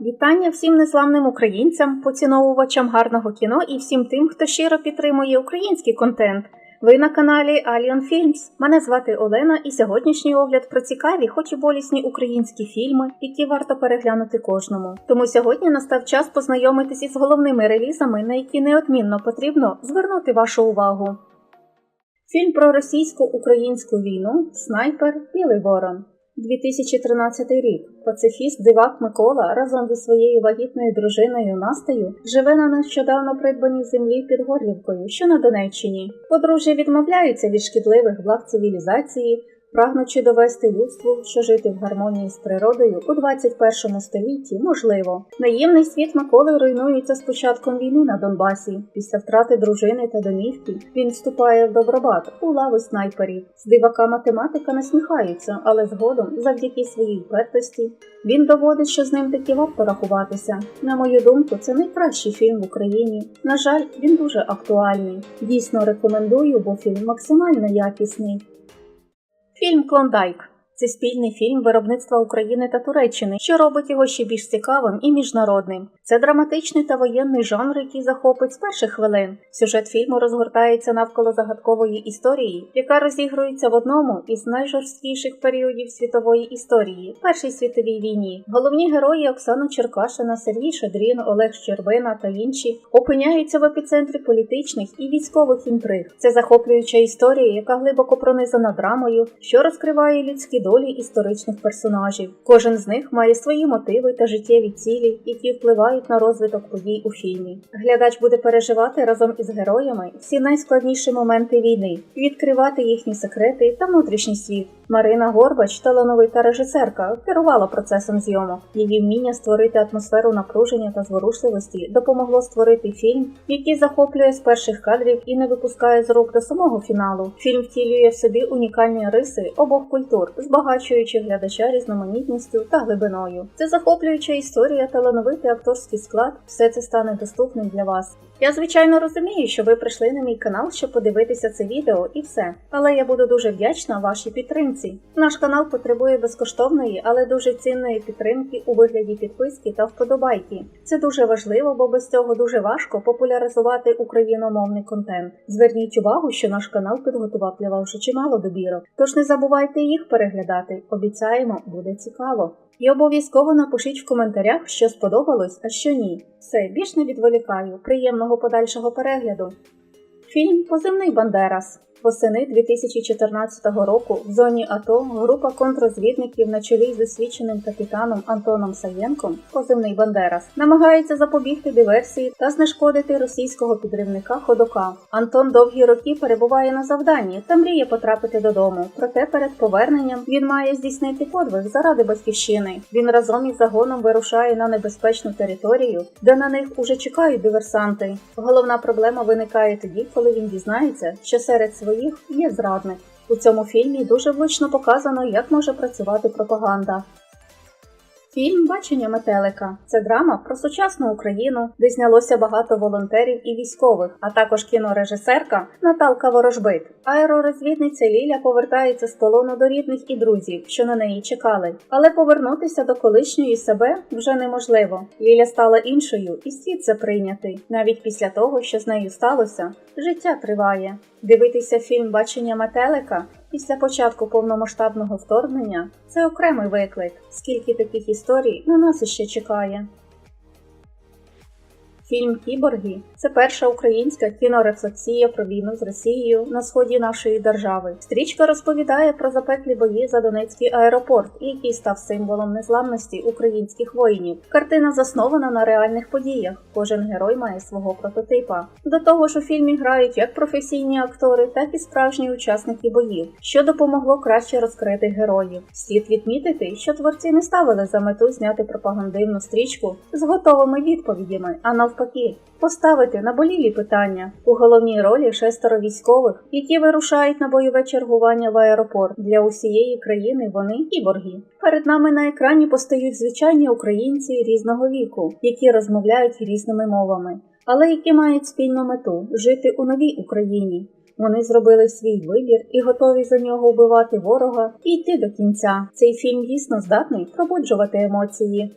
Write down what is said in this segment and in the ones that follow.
Вітання всім незламним українцям, поціновувачам гарного кіно і всім тим, хто щиро підтримує український контент. Ви на каналі Alien Films. Мене звати Олена, і сьогоднішній огляд про цікаві, хоч і болісні українські фільми, які варто переглянути кожному. Тому сьогодні настав час познайомитись із головними релізами, на які неодмінно потрібно звернути вашу увагу. Фільм про російсько-українську війну Снайпер Білий Ворон. 2013 рік. Пацифіст дивак Микола разом зі своєю вагітною дружиною Настею живе на нещодавно придбаній землі під Горлівкою, що на Донеччині. Подружжя відмовляються від шкідливих благ цивілізації, прагнучи довести людству, що жити в гармонії з природою у 21 столітті можливо. Наївний світ Миколи руйнується з початком війни на Донбасі. Після втрати дружини та домівки він вступає в добробат у лави снайперів. З дивака математика насміхаються, але згодом, завдяки своїй впертості, він доводить, що з ним таки варто рахуватися. На мою думку, це найкращий фільм в Україні. На жаль, він дуже актуальний. Дійсно рекомендую, бо фільм максимально якісний. Фільм Клондайк це спільний фільм виробництва України та Туреччини, що робить його ще більш цікавим і міжнародним. Це драматичний та воєнний жанр, який захопить з перших хвилин. Сюжет фільму розгортається навколо загадкової історії, яка розігрується в одному із найжорсткіших періодів світової історії Першій світовій війні. Головні герої Оксана Черкашина, Сергій Шадрін, Олег Щербина та інші опиняються в епіцентрі політичних і військових інтриг. Це захоплююча історія, яка глибоко пронизана драмою, що розкриває людські долі історичних персонажів. Кожен з них має свої мотиви та життєві цілі, які впливають на розвиток подій у фільмі. Глядач буде переживати разом із героями всі найскладніші моменти війни, відкривати їхні секрети та внутрішній світ. Марина Горбач, талановита режисерка, керувала процесом зйомок. Її вміння створити атмосферу напруження та зворушливості допомогло створити фільм, який захоплює з перших кадрів і не випускає з рук до самого фіналу. Фільм втілює в собі унікальні риси обох культур, збагачуючи глядача різноманітністю та глибиною. Це захоплююча історія, талановитий акторський склад. Все це стане доступним для вас. Я звичайно розумію, що ви прийшли на мій канал, щоб подивитися це відео і все, але я буду дуже вдячна вашій підтримці. Наш канал потребує безкоштовної, але дуже цінної підтримки у вигляді підписки та вподобайки. Це дуже важливо, бо без цього дуже важко популяризувати україномовний контент. Зверніть увагу, що наш канал підготував для вас вже чимало добірок, тож не забувайте їх переглядати. Обіцяємо, буде цікаво. І обов'язково напишіть в коментарях, що сподобалось, а що ні. Все, більш не відволікаю. Приємного подальшого перегляду. Фільм Позивний Бандерас. Восени 2014 року в зоні АТО група контрозвідників на чолі з досвідченим капітаном Антоном Саєнком, позивний Бандерас, намагається запобігти диверсії та знешкодити російського підривника Ходока. Антон довгі роки перебуває на завданні та мріє потрапити додому. Проте перед поверненням він має здійснити подвиг заради батьківщини. Він разом із загоном вирушає на небезпечну територію, де на них уже чекають диверсанти. Головна проблема виникає тоді, коли він дізнається, що серед своїх є зрадник. У цьому фільмі дуже влучно показано, як може працювати пропаганда. Фільм Бачення метелика це драма про сучасну Україну, де знялося багато волонтерів і військових, а також кінорежисерка Наталка Ворожбит. Аеророзвідниця Ліля повертається з полону до рідних і друзів, що на неї чекали. Але повернутися до колишньої себе вже неможливо. Ліля стала іншою, і світ це прийнятий. Навіть після того, що з нею сталося, життя триває. Дивитися фільм Бачення метелика після початку повномасштабного вторгнення це окремий виклик, скільки таких історій на нас іще чекає. Фільм Кіборги це перша українська кінорефлексія про війну з Росією на сході нашої держави. Стрічка розповідає про запеклі бої за Донецький аеропорт, який став символом незламності українських воїнів. Картина заснована на реальних подіях. Кожен герой має свого прототипа. До того ж, у фільмі грають як професійні актори, так і справжні учасники боїв, що допомогло краще розкрити героїв. Слід відмітити, що творці не ставили за мету зняти пропагандивну стрічку з готовими відповідями, а навпаки поставити наболілі питання. У головній ролі шестеро військових, які вирушають на бойове чергування в аеропорт. Для усієї країни вони кіборги. Перед нами на екрані постають звичайні українці різного віку, які розмовляють різними мовами, але які мають спільну мету жити у новій Україні. Вони зробили свій вибір і готові за нього вбивати ворога і йти до кінця. Цей фільм дійсно здатний пробуджувати емоції.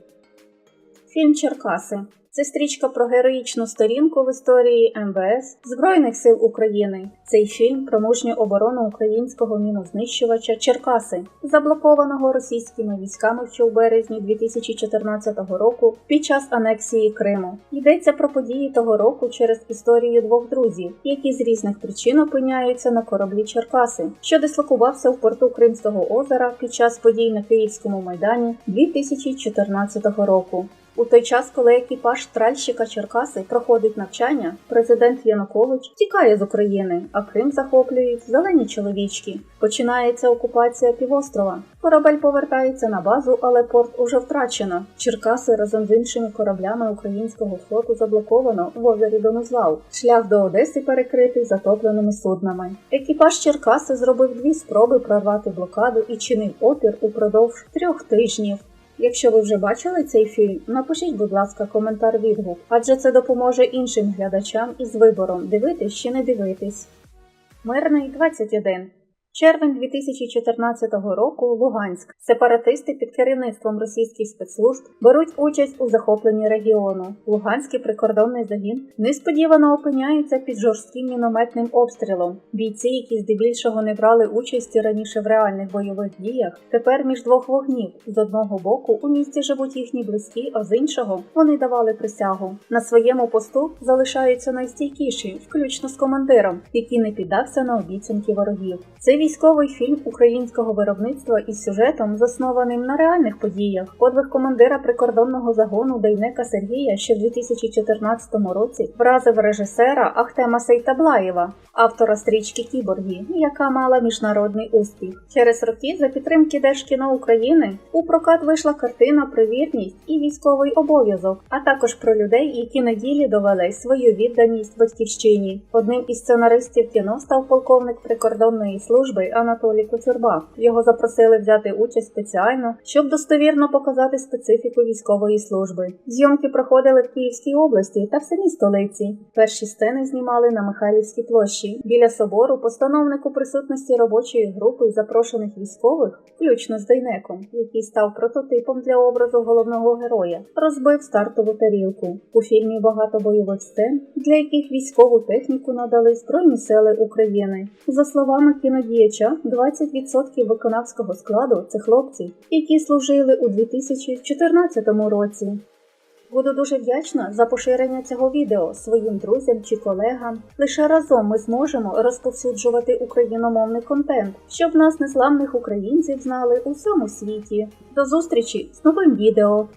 Фільм Черкаси. Це стрічка про героїчну сторінку в історії МВС Збройних сил України. Цей фільм про мужню оборону українського мінознищувача Черкаси, заблокованого російськими військами ще у березні 2014 року під час анексії Криму. Йдеться про події того року через історію двох друзів, які з різних причин опиняються на кораблі Черкаси, що дислокувався в порту Кримського озера під час подій на Київському майдані 2014 року. У той час, коли екіпаж тральщика Черкаси проходить навчання, президент Янукович тікає з України, а Крим захоплюють зелені чоловічки. Починається окупація півострова. Корабель повертається на базу, але порт уже втрачено. Черкаси разом з іншими кораблями українського флоту заблоковано в озері Донузвал. Шлях до Одеси перекритий затопленими суднами. Екіпаж Черкаси зробив дві спроби прорвати блокаду і чинив опір упродовж трьох тижнів. Якщо ви вже бачили цей фільм, напишіть, будь ласка, коментар відгук, адже це допоможе іншим глядачам із вибором дивитись чи не дивитись. Мирний 21. Червень 2014 року Луганськ. Сепаратисти під керівництвом російських спецслужб беруть участь у захопленні регіону. Луганський прикордонний загін несподівано опиняється під жорстким мінометним обстрілом. Бійці, які здебільшого не брали участі раніше в реальних бойових діях, тепер між двох вогнів. З одного боку у місті живуть їхні близькі, а з іншого вони давали присягу. На своєму посту залишаються найстійкіші, включно з командиром, який не піддався на обіцянки ворогів. Це військовий фільм українського виробництва із сюжетом, заснованим на реальних подіях. Подвиг командира прикордонного загону Дейнека Сергія ще в 2014 році вразив режисера Ахтема Сейтаблаєва, автора стрічки Кіборгі, яка мала міжнародний успіх. Через роки за підтримки Держкіно України у прокат вийшла картина про вірність і військовий обов'язок, а також про людей, які на ділі довели свою відданість батьківщині. Одним із сценаристів кіно став полковник прикордонної служби Анатолій Коцюрба. Його запросили взяти участь спеціально, щоб достовірно показати специфіку військової служби. Зйомки проходили в Київській області та в самій столиці. Перші сцени знімали на Михайлівській площі. Біля собору постановник у присутності робочої групи запрошених військових, включно з Дейнеком, який став прототипом для образу головного героя, розбив стартову тарілку. У фільмі багато бойових сцен, для яких військову техніку надали Збройні сили України. За словами кінодіяча, 20% виконавського складу це хлопці, які служили у 2014 році. Буду дуже вдячна за поширення цього відео своїм друзям чи колегам. Лише разом ми зможемо розповсюджувати україномовний контент, щоб нас, незламних українців, знали у всьому світі. До зустрічі з новим відео!